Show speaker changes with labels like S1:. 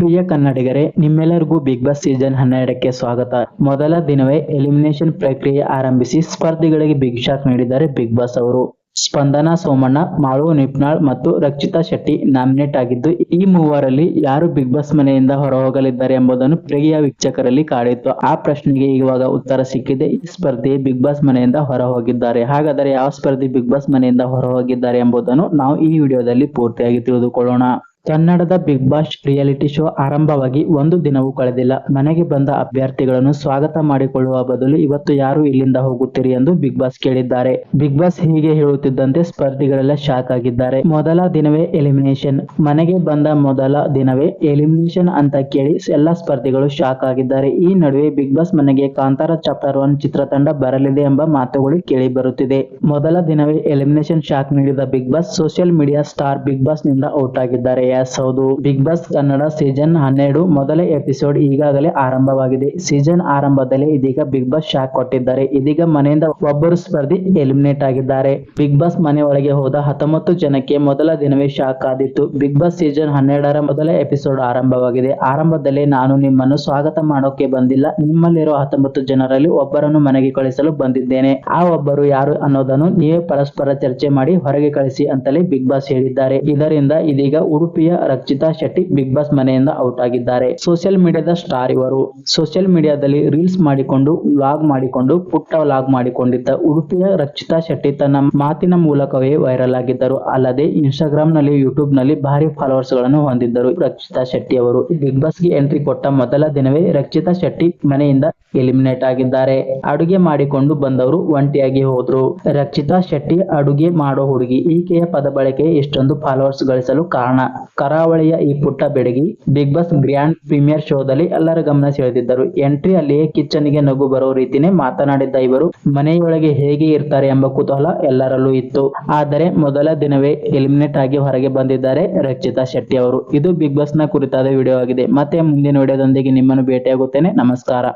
S1: ಪ್ರಿಯ ಕನ್ನಡಿಗರೇ, ನಿಮ್ಮೆಲ್ಲರಿಗೂ big boss season ಹನ್ನೆರಡಕ್ಕೆ ಸ್ವಾಗತ. ಮೊದಲ ದಿನವೇ ಎಲಿಮಿನೇಷನ್ ಪ್ರಕ್ರಿಯೆ ಆರಂಭಿಸಿ ಸ್ಪರ್ಧಿಗಳಿಗೆ ಬಿಗ್ ಶಾಕ್ ನೀಡಿದ್ದಾರೆ ಬಿಗ್ ಬಾಸ್ ಅವರು. ಸ್ಪಂದನಾ ಸೋಮಣ್ಣ, ಮಾಳು ನಿಪ್ನಾಳ್ ಮತ್ತು ರಕ್ಷಿತಾ ಶೆಟ್ಟಿ ನಾಮಿನೇಟ್ ಆಗಿದ್ದು, ಈ ಮೂವರಲ್ಲಿ ಯಾರು ಬಿಗ್ ಬಾಸ್ ಮನೆಯಿಂದ ಹೊರ ಹೋಗಲಿದ್ದಾರೆ ಎಂಬುದನ್ನು ಪ್ರಿಯ ವೀಕ್ಷಕರಲ್ಲಿ ಕಾಡಿತ್ತು. ಆ ಪ್ರಶ್ನೆಗೆ ಇವಾಗ ಉತ್ತರ ಸಿಕ್ಕಿದೆ. ಈ ಸ್ಪರ್ಧಿ ಬಿಗ್ ಬಾಸ್ ಮನೆಯಿಂದ ಹೊರ ಹೋಗಿದ್ದಾರೆ ಹಾಗಾದರೆ ಯಾವ ಸ್ಪರ್ಧಿ ಬಿಗ್ ಬಾಸ್ ಮನೆಯಿಂದ ಹೊರ ಹೋಗಿದ್ದಾರೆ ಎಂಬುದನ್ನು ನಾವು ಈ ವಿಡಿಯೋದಲ್ಲಿ ಪೂರ್ತಿಯಾಗಿ ತಿಳಿದುಕೊಳ್ಳೋಣ. ಕನ್ನಡದ ಬಿಗ್ ಬಾಸ್ ರಿಯಾಲಿಟಿ ಶೋ ಆರಂಭವಾಗಿ ಒಂದು ದಿನವೂ ಕಳೆದಿಲ್ಲ. ಮನೆಗೆ ಬಂದ ಅಭ್ಯರ್ಥಿಗಳನ್ನು ಸ್ವಾಗತ ಮಾಡಿಕೊಳ್ಳುವ ಬದಲು ಇವತ್ತು ಯಾರು ಇಲ್ಲಿಂದ ಹೋಗುತ್ತೀರಿ ಎಂದು ಬಿಗ್ ಬಾಸ್ ಕೇಳಿದ್ದಾರೆ. ಬಿಗ್ ಬಾಸ್ ಹೀಗೆ ಹೇಳುತ್ತಿದ್ದಂತೆ ಸ್ಪರ್ಧಿಗಳೆಲ್ಲ ಶಾಕ್ ಆಗಿದ್ದಾರೆ. ಮೊದಲ ದಿನವೇ ಎಲಿಮಿನೇಷನ್. ಮನೆಗೆ ಬಂದ ಮೊದಲ ದಿನವೇ ಎಲಿಮಿನೇಷನ್ ಅಂತ ಕೇಳಿ ಎಲ್ಲ ಸ್ಪರ್ಧಿಗಳು ಶಾಕ್ ಆಗಿದ್ದಾರೆ. ಈ ನಡುವೆ ಬಿಗ್ ಬಾಸ್ ಮನೆಗೆ ಕಾಂತಾರ ಚಾಪ್ಟರ್ ಒನ್ ಚಿತ್ರತಂಡ ಬರಲಿದೆ ಎಂಬ ಮಾತುಗಳು ಕೇಳಿ ಬರುತ್ತಿದೆ ಮೊದಲ ದಿನವೇ ಎಲಿಮಿನೇಷನ್ ಶಾಕ್ ನೀಡಿದ Bigg Boss social media star Bigg ಬಾಸ್ನಿಂದ out ಆಗಿದ್ದಾರೆ. ಎಸ್ ಬಿಗ್ ಬಾಸ್ ಕನ್ನಡ ಸೀಸನ್ ಹನ್ನೆರಡು ಮೊದಲ ಎಪಿಸೋಡ್ ಈಗಾಗಲೇ ಆರಂಭವಾಗಿದೆ. ಸೀಸನ್ ಆರಂಭದಲ್ಲಿ ಇದೀಗ ಬಿಗ್ ಬಾಸ್ ಶಾಕ್ ಕೊಟ್ಟಿದ್ದಾರೆ. ಇದೀಗ ಮನೆಯಿಂದ ಒಬ್ಬರು ಸ್ಪರ್ಧಿ ಎಲಿಮಿನೇಟ್ ಆಗಿದ್ದಾರೆ. ಬಿಗ್ ಬಾಸ್ ಮನೆ ಒಳಗೆ ಹೋದ ಹತ್ತೊಂಬತ್ತು ಜನಕ್ಕೆ ಮೊದಲ ದಿನವೇ ಶಾಕ್ ಆದಿತ್ತು. ಬಿಗ್ ಬಾಸ್ ಸೀಸನ್ ಹನ್ನೆರಡರ ಮೊದಲ ಎಪಿಸೋಡ್ ಆರಂಭವಾಗಿದೆ. ಆರಂಭದಲ್ಲಿ ನಾನು ನಿಮ್ಮನ್ನು ಸ್ವಾಗತ ಮಾಡೋಕೆ ಬಂದಿಲ್ಲ. ನಿಮ್ಮಲ್ಲಿರುವ ಹತ್ತೊಂಬತ್ತು ಜನರಲ್ಲಿ ಒಬ್ಬರನ್ನು ಮನೆಗೆ ಕಳಿಸಲು ಬಂದಿದ್ದೇನೆ. ಆ ಒಬ್ಬರು ಯಾರು ಅನ್ನೋದನ್ನು ನೀವೇ ಪರಸ್ಪರ ಚರ್ಚೆ ಮಾಡಿ ಹೊರಗೆ ಕಳಿಸಿ ಅಂತಲೇ ಬಿಗ್ ಬಾಸ್ ಹೇಳಿದ್ದಾರೆ. ಇದರಿಂದ ಇದೀಗ ಉಡುಪಿಯ ರಕ್ಷಿತಾ ಶೆಟ್ಟಿ ಬಿಗ್ ಬಾಸ್ ಮನೆಯಿಂದ ಔಟ್ ಆಗಿದ್ದಾರೆ. ಸೋಷಿಯಲ್ ಮೀಡಿಯಾದ ಸ್ಟಾರ್ ಇವರು. ಸೋಷಿಯಲ್ ಮೀಡಿಯಾದಲ್ಲಿ ರೀಲ್ಸ್ ಮಾಡಿಕೊಂಡು ವ್ಲಾಗ್ ಮಾಡಿಕೊಂಡು, ಪುಟ್ಟ ವ್ಲಾಗ್ ಮಾಡಿಕೊಂಡಿದ್ದ ಉಡುಪಿಯ ರಕ್ಷಿತಾ ಶೆಟ್ಟಿ ತನ್ನ ಮಾತಿನ ಮೂಲಕವೇ ವೈರಲ್ ಆಗಿದ್ದರು. ಅಲ್ಲದೆ ಇನ್ಸ್ಟಾಗ್ರಾಮ್ನಲ್ಲಿ ಯೂಟ್ಯೂಬ್ನಲ್ಲಿ ಭಾರಿ ಫಾಲೋವರ್ಸ್ಗಳನ್ನು ಹೊಂದಿದ್ದರು ರಕ್ಷಿತಾ ಶೆಟ್ಟಿ ಅವರು. ಬಿಗ್ ಬಾಸ್ಗೆ ಎಂಟ್ರಿ ಕೊಟ್ಟ ಮೊದಲ ದಿನವೇ ರಕ್ಷಿತಾ ಶೆಟ್ಟಿ ಮನೆಯಿಂದ ಎಲಿಮಿನೇಟ್ ಆಗಿದ್ದಾರೆ. ಅಡುಗೆ ಮಾಡಿಕೊಂಡು ಬಂದವರು ಒಂಟಿಯಾಗಿ ಹೋದ್ರು. ರಕ್ಷಿತಾ ಶೆಟ್ಟಿ ಅಡುಗೆ ಮಾಡೋ ಹುಡುಗಿ, ಈಕೆಯ ಪದ ಬಳಕೆ ಇಷ್ಟೊಂದು ಫಾಲೋವರ್ಸ್ ಗಳಿಸಲು ಕಾರಣ. ಕರಾವಳಿಯ ಈ ಪುಟ್ಟ ಬೆಡಗಿ ಬಿಗ್ ಬಾಸ್ ಗ್ರ್ಯಾಂಡ್ ಪ್ರೀಮಿಯರ್ ಶೋದಲ್ಲಿ ಎಲ್ಲರ ಗಮನ ಸೆಳೆದಿದ್ದರು. ಎಂಟ್ರಿ ಅಲ್ಲಿಯೇ ಕಿಚನ್ಗೆ ನಗು ಬರೋ ರೀತಿನೇ ಮಾತನಾಡಿದ್ದ ಇವರು, ಮನೆಯೊಳಗೆ ಹೇಗೆ ಇರ್ತಾರೆ ಎಂಬ ಕುತೂಹಲ ಎಲ್ಲರಲ್ಲೂ ಇತ್ತು. ಆದರೆ ಮೊದಲ ದಿನವೇ ಎಲಿಮಿನೇಟ್ ಆಗಿ ಹೊರಗೆ ಬಂದಿದ್ದಾರೆ ರಕ್ಷಿತಾ ಶೆಟ್ಟಿ ಅವರು. ಇದು ಬಿಗ್ ಬಾಸ್ನ ಕುರಿತಾದ ವಿಡಿಯೋ ಆಗಿದೆ. ಮತ್ತೆ ಮುಂದಿನ ವಿಡಿಯೋದೊಂದಿಗೆ ನಿಮ್ಮನ್ನು ಭೇಟಿಯಾಗುತ್ತೇನೆ. ನಮಸ್ಕಾರ.